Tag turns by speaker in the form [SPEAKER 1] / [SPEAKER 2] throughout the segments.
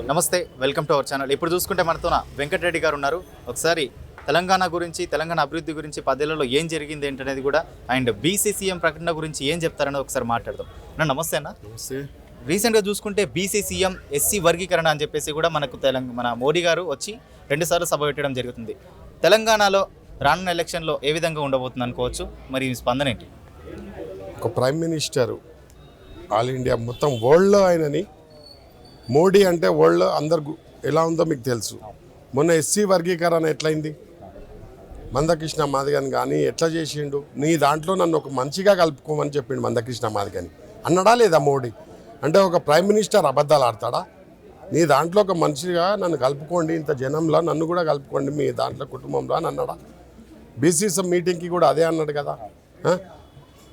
[SPEAKER 1] నమస్తే welcome to our channel. ఇప్పుడు చూసుకుంటే మనతోన వెంకటరెడ్డి గారు ఉన్నారు. ఒకసారి తెలంగాణ గురించి తెలంగాణ అభివృద్ధి గురించి పదేళ్ళలో ఏం జరిగింది ఏంటనేది కూడా అండ్ బీసీసీఎం ప్రకటన గురించి ఏం చెప్తారనేది ఒకసారి మాట్లాడదాం. అన్న నమస్తే అన్న.
[SPEAKER 2] నమస్తే.
[SPEAKER 1] రీసెంట్గా చూసుకుంటే బీసీసీఎం ఎస్సీ వర్గీకరణ అని చెప్పేసి కూడా మనకు తెలంగాణ మన మోడీ గారు వచ్చి రెండుసార్లు సభ పెట్టడం జరుగుతుంది. తెలంగాణలో రానున్న ఎలక్షన్లో ఏ విధంగా ఉండబోతుంది అనుకోవచ్చు? మరి స్పందన ఏంటి?
[SPEAKER 2] ఒక ప్రైమ్ మినిస్టర్ ఆల్ ఇండియా మొత్తం వరల్డ్లో ఆయనని మోడీ అంటే వరల్డ్ అందరు ఎలా ఉందో మీకు తెలుసు. మొన్న ఎస్సీ వర్గీకరణ ఎట్లయింది? మందకృష్ణ మాదిగని కానీ ఎట్లా చేసిండు? నీ దాంట్లో నన్ను ఒక మంచిగా కలుపుకోమని చెప్పిండు మందకృష్ణ మాదిగని. అన్నడా లేదా మోడీ? అంటే ఒక ప్రైమ్ మినిస్టర్ అబద్ధాలు ఆడతాడా? నీ దాంట్లో ఒక మనిషిగా నన్ను కలుపుకోండి ఇంత జనంలో నన్ను కూడా కలుపుకోండి మీ దాంట్లో కుటుంబంలో అని అన్నాడా? బీసీసీ మీటింగ్కి కూడా అదే అన్నాడు కదా.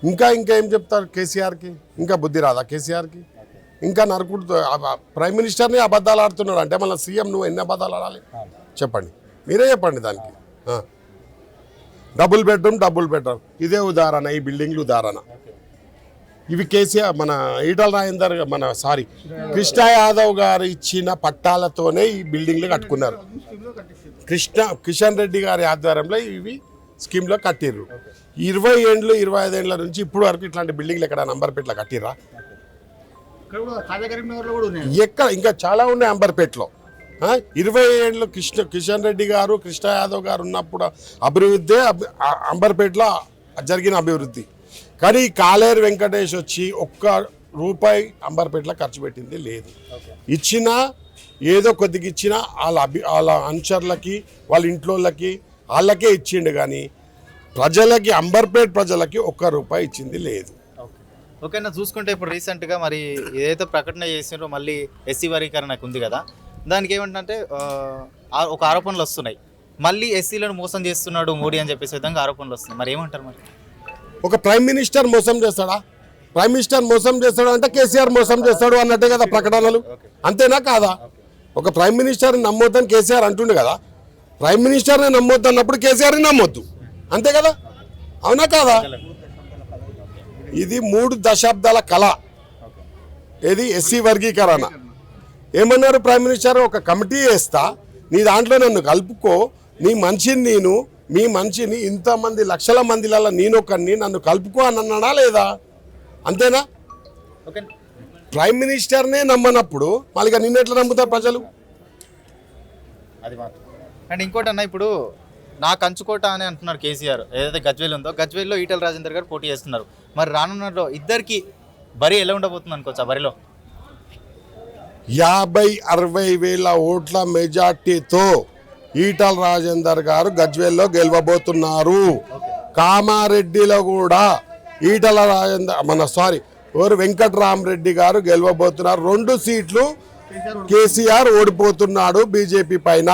[SPEAKER 2] ఇంకా ఇంకా ఏం చెప్తారు కేసీఆర్కి? ఇంకా బుద్ధి రాదా కేసీఆర్కి? ఇంకా నరకుడు ప్రైమ్ మినిస్టర్ని అబద్ధాలు ఆడుతున్నాడు అంటే మళ్ళీ సీఎం నువ్వు ఎన్ని అబద్ధాలు ఆడాలి? చెప్పండి. మీరే చెప్పండి దానికి. Double bedroom double bedroom. ఇదే ఉదాహరణ ఈ బిల్డింగ్లు ఉదాహరణ. ఇవి కేసీఆర్ మన ఈటల రాజేందర్ మన సారీ కృష్ణ యాదవ్ గారు ఇచ్చిన పట్టాలతోనే ఈ బిల్డింగ్లు కట్టుకున్నారు. కృష్ణ కిషన్ రెడ్డి గారి ఆధ్వర్యంలో ఇవి స్కీమ్లో కట్టిర్రు. ఇరవై ఏండ్లు ఇరవై ఐదు ఏండ్ల నుంచి ఇప్పుడు వరకు ఇట్లాంటి బిల్డింగ్లు ఎక్కడ నంబర్పేటలో కట్టిర్రా? ఎక్కడ ఇంకా చాలా ఉన్నాయి అంబర్పేటలో. ఇరవై ఏళ్ళు కృష్ణ కిషన్ రెడ్డి గారు కృష్ణ యాదవ్ గారు ఉన్నప్పుడు అభివృద్ధి అంబర్పేటలో జరిగిన అభివృద్ధి. కానీ కాలేరు వెంకటేష్ వచ్చి ఒక్క రూపాయి అంబర్పేటలో ఖర్చు పెట్టింది లేదు. ఇచ్చినా ఏదో కొద్దిగా ఇచ్చినా వాళ్ళ అభి వాళ్ళ అనుచరులకి వాళ్ళ ఇంట్లోళ్ళకి వాళ్ళకే ఇచ్చిండు కానీ ప్రజలకి అంబర్పేట ప్రజలకి ఒక్క రూపాయి ఇచ్చింది లేదు.
[SPEAKER 1] ఓకేనా చూసుకుంటే ఇప్పుడు రీసెంట్గా మరి ఏదైతే ప్రకటన చేసినారో మళ్ళీ ఎస్సీ వర్గీకరణకు ఉంది కదా దానికి ఏమంటే ఒక ఆరోపణలు వస్తున్నాయి. మళ్ళీ ఎస్సీలను మోసం చేస్తున్నాడు మోడీ అని చెప్పేసి విధంగా ఆరోపణలు వస్తున్నాయి. మరి ఏమంటారు మరి?
[SPEAKER 2] ఒక ప్రైమ్ మినిస్టర్ మోసం చేస్తాడా? ప్రైమ్ మినిస్టర్ మోసం చేస్తాడు అంటే కేసీఆర్ మోసం చేస్తాడు అన్నట్టే కదా ప్రకటనలు. అంతేనా కాదా? ఒక ప్రైమ్ మినిస్టర్ నమ్మొద్దని కేసీఆర్ అంటుండే కదా. ప్రైమ్ మినిస్టర్ని నమ్మొద్దు అన్నప్పుడు కేసీఆర్ని నమ్మొద్దు. అంతే కదా? అవునా కాదా? ఇది మూడు దశాబ్దాల కళ. ఏది ఎస్సీ వర్గీకరణ. ఏమన్నారు ప్రైమ్ మినిస్టర్? ఒక కమిటీ వేస్తా. నీ దాంట్లో నన్ను కలుపుకో. నీ మనిషిని నేను మీ మనిషిని ఇంతమంది లక్షల మందిలలో నేనొకరిని నన్ను కలుపుకో అని అన్నాడా లేదా? అంతేనా? ప్రైమ్ మినిస్టర్నే నమ్మనప్పుడు మళ్ళీ నిన్న ఎట్లా నమ్ముతారు ప్రజలు?
[SPEAKER 1] అది మాత్రం. అండ్ ఇంకోటి అన్న ఇప్పుడు నా కంచుకోట అని అంటున్నారు కేసీఆర్. ఏదైతే గజ్వేల్ ఉందో గజ్వేల్లో ఈటల రాజేందర్ గారు పోటీ చేస్తున్నారు. మరి రానున్నలో ఇద్దరికి బరి ఎలా ఉండబోతుంది అనుకోవచ్చు ఆ బరిలో?
[SPEAKER 2] యాభై అరవై వేల ఓట్ల మెజార్టీతో ఈటల రాజేందర్ గారు గజ్వేల్లో గెలవబోతున్నారు. కామారెడ్డిలో కూడా ఈటల రాజేందర్ మన సారీ ఎవరు వెంకట్రామరెడ్డి గారు గెలవబోతున్నారు. రెండు సీట్లు కేసీఆర్ ఓడిపోతున్నాడు బీజేపీ పైన.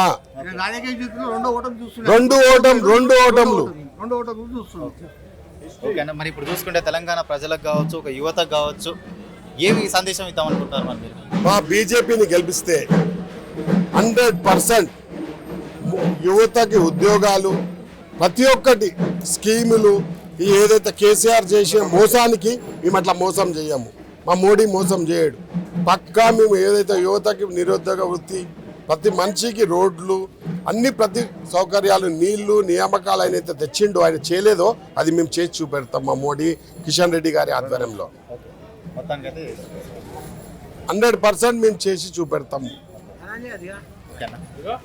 [SPEAKER 3] రెండో ఓటం
[SPEAKER 2] రెండు ఓటం రెండు ఓటములు
[SPEAKER 1] మరి ఇప్పుడు చూసుకుంటే తెలంగాణ ప్రజలకు కావచ్చు ఒక యువతకు కావచ్చు ఏమి సందేశం ఇద్దాం మరి మీరు?
[SPEAKER 2] మా బీజేపీని గెలిపిస్తే హండ్రెడ్ పర్సెంట్ యువతకి ఉద్యోగాలు ప్రతి ఒక్కటి స్కీములు ఏదైతే కేసీఆర్ చేసిన మోసానికి మేము అట్లా మోసం చేయము మా మోడీ మోసం చేయడు. పక్కా మేము ఏదైతే యువతకి నిరుద్యోగ వృత్తి ప్రతి మనిషికి రోడ్లు అన్ని ప్రతి సౌకర్యాలు నీళ్ళు నియామకాలు ఆయన అయితే తెచ్చిండో ఆయన చేయలేదో అది మేము చేసి చూపెడతాం మా మోడీ కిషన్ రెడ్డి గారి ఆధ్వర్యంలో. హండ్రెడ్ పర్సెంట్ మేము చేసి చూపెడతాము?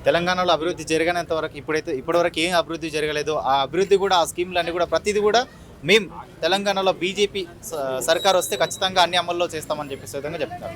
[SPEAKER 1] తెలంగాణలో అభివృద్ధి జరగనంత వరకు ఇప్పుడైతే ఇప్పటివరకు ఏం అభివృద్ధి జరగలేదు. ఆ అభివృద్ధి కూడా ఆ స్కీమ్లు అన్ని కూడా ప్రతిదీ కూడా మేము తెలంగాణలో బీజేపీ సర్కార్ వస్తే ఖచ్చితంగా అన్ని అమల్లో చేస్తామని చెప్పేసి విధంగా చెప్తారు.